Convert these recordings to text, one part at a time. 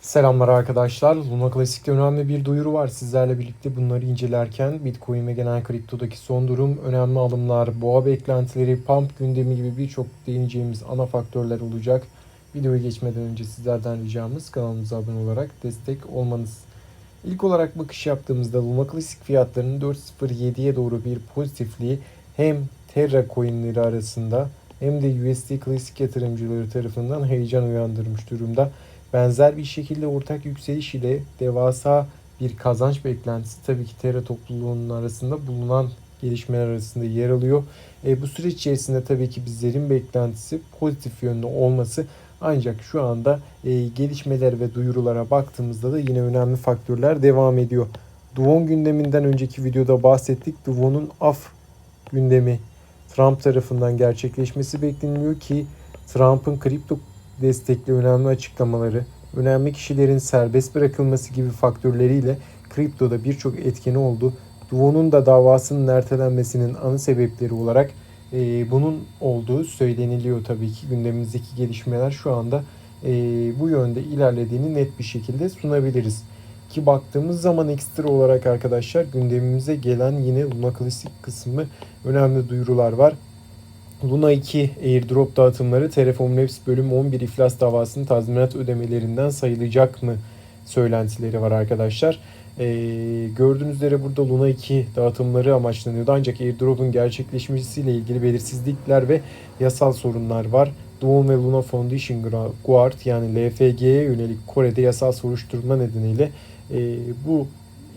Selamlar arkadaşlar. Luna Classic'te önemli bir duyuru var. Sizlerle birlikte bunları incelerken Bitcoin ve genel kriptodaki son durum, önemli alımlar, boğa beklentileri, pump gündemi gibi birçok değineceğimiz ana faktörler olacak. Videoya geçmeden önce sizlerden ricamız kanalımıza abone olarak destek olmanız. İlk olarak bakış yaptığımızda Luna Classic fiyatlarının 4.07'ye doğru bir pozitifliği hem Terra coinleri arasında hem de USD Classic yatırımcıları tarafından heyecan uyandırmış durumda. Benzer bir şekilde ortak yükseliş ile devasa bir kazanç beklentisi tabii ki Terra topluluğunun arasında bulunan gelişmeler arasında yer alıyor. E, bu süreç içerisinde tabii ki bizlerin beklentisi pozitif yönde olması ancak şu anda e, gelişmeler ve duyurulara baktığımızda da yine önemli faktörler devam ediyor. Duvon gündeminden önceki videoda bahsettik. Duvon'un af gündemi Trump tarafından gerçekleşmesi bekleniliyor ki Trump'ın kripto destekli önemli açıklamaları, önemli kişilerin serbest bırakılması gibi faktörleriyle kriptoda birçok etkeni oldu. Duvo'nun da davasının ertelenmesinin ana sebepleri olarak e, bunun olduğu söyleniliyor tabii ki. Gündemimizdeki gelişmeler şu anda e, bu yönde ilerlediğini net bir şekilde sunabiliriz. Ki baktığımız zaman ekstra olarak arkadaşlar gündemimize gelen yine Luna Classic kısmı önemli duyurular var. Luna 2 airdrop dağıtımları Terraform Labs bölüm 11 iflas davasının tazminat ödemelerinden sayılacak mı söylentileri var arkadaşlar. Ee, gördüğünüz üzere burada Luna 2 dağıtımları amaçlanıyordu ancak airdrop'un gerçekleşmesiyle ilgili belirsizlikler ve yasal sorunlar var. Dawn ve Luna Foundation Guard yani LFG'ye yönelik Kore'de yasal soruşturma nedeniyle e, bu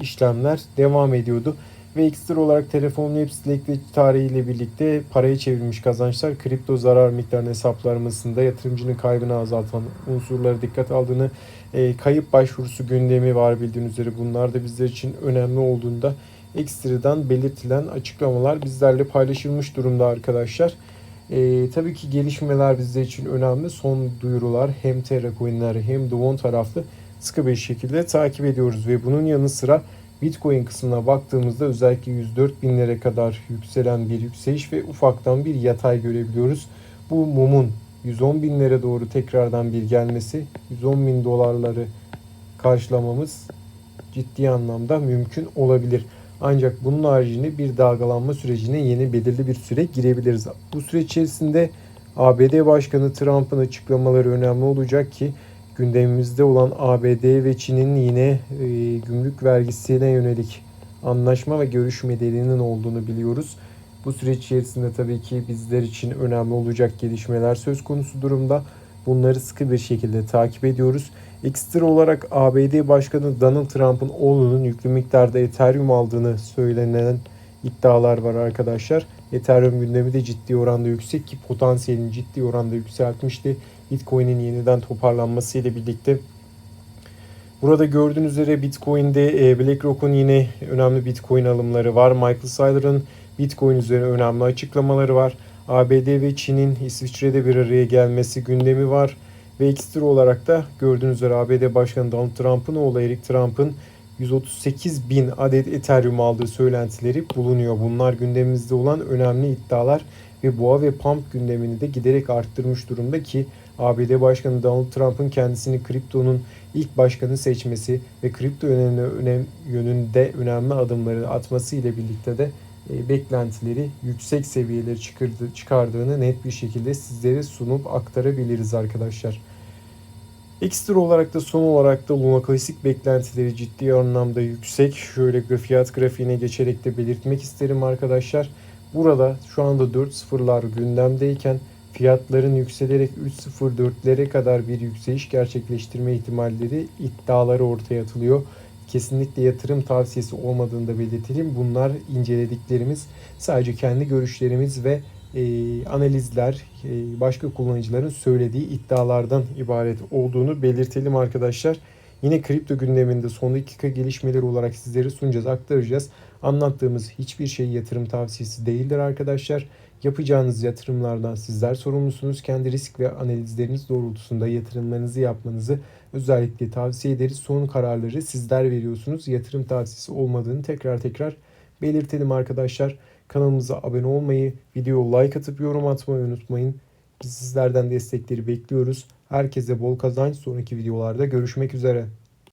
işlemler devam ediyordu. Ve ekstra olarak telefon Labs Dilek'te tarihiyle birlikte paraya çevrilmiş kazançlar kripto zarar miktarını hesaplamasında yatırımcının kaybını azaltan unsurlara dikkat aldığını e, kayıp başvurusu gündemi var bildiğiniz üzere bunlar da bizler için önemli olduğunda ekstradan belirtilen açıklamalar bizlerle paylaşılmış durumda arkadaşlar. E, tabii ki gelişmeler bizler için önemli. Son duyurular hem Terra Coin'ler hem Duvon taraflı sıkı bir şekilde takip ediyoruz ve bunun yanı sıra Bitcoin kısmına baktığımızda özellikle 104 binlere kadar yükselen bir yükseliş ve ufaktan bir yatay görebiliyoruz. Bu mumun 110 binlere doğru tekrardan bir gelmesi, 110 bin dolarları karşılamamız ciddi anlamda mümkün olabilir. Ancak bunun haricinde bir dalgalanma sürecine yeni belirli bir süre girebiliriz. Bu süreç içerisinde ABD Başkanı Trump'ın açıklamaları önemli olacak ki gündemimizde olan ABD ve Çin'in yine e, gümrük vergisine yönelik anlaşma ve görüşmelerinin olduğunu biliyoruz. Bu süreç içerisinde tabii ki bizler için önemli olacak gelişmeler söz konusu durumda. Bunları sıkı bir şekilde takip ediyoruz. Ekstra olarak ABD Başkanı Donald Trump'ın oğlunun yüklü miktarda Ethereum aldığını söylenen iddialar var arkadaşlar. Ethereum gündemi de ciddi oranda yüksek ki potansiyelini ciddi oranda yükseltmişti. Bitcoin'in yeniden toparlanması ile birlikte. Burada gördüğünüz üzere Bitcoin'de e, BlackRock'un yine önemli Bitcoin alımları var. Michael Saylor'ın Bitcoin üzerine önemli açıklamaları var. ABD ve Çin'in İsviçre'de bir araya gelmesi gündemi var. Ve ekstra olarak da gördüğünüz üzere ABD Başkanı Donald Trump'ın oğlu Eric Trump'ın 138 bin adet Ethereum aldığı söylentileri bulunuyor. Bunlar gündemimizde olan önemli iddialar ve boğa ve pump gündemini de giderek arttırmış durumda ki ABD Başkanı Donald Trump'ın kendisini kriptonun ilk başkanı seçmesi ve kripto yönünde, önem, yönünde önemli adımları atması ile birlikte de e, beklentileri yüksek seviyeleri çıkardı, çıkardığını net bir şekilde sizlere sunup aktarabiliriz arkadaşlar. Ekstra olarak da son olarak da Luna Classic beklentileri ciddi anlamda yüksek. Şöyle fiyat grafiğine geçerek de belirtmek isterim arkadaşlar. Burada şu anda 4 sıfırlar gündemdeyken fiyatların yükselerek 3.04'lere kadar bir yükseliş gerçekleştirme ihtimalleri iddiaları ortaya atılıyor. Kesinlikle yatırım tavsiyesi olmadığını da belirtelim. Bunlar incelediklerimiz sadece kendi görüşlerimiz ve e, analizler, e, başka kullanıcıların söylediği iddialardan ibaret olduğunu belirtelim arkadaşlar. Yine kripto gündeminde son dakika gelişmeleri olarak sizlere sunacağız, aktaracağız. Anlattığımız hiçbir şey yatırım tavsiyesi değildir arkadaşlar. Yapacağınız yatırımlardan sizler sorumlusunuz. Kendi risk ve analizleriniz doğrultusunda yatırımlarınızı yapmanızı özellikle tavsiye ederiz. Son kararları sizler veriyorsunuz. Yatırım tavsiyesi olmadığını tekrar tekrar belirtelim arkadaşlar. Kanalımıza abone olmayı, video like atıp yorum atmayı unutmayın. Biz sizlerden destekleri bekliyoruz. Herkese bol kazanç. Sonraki videolarda görüşmek üzere.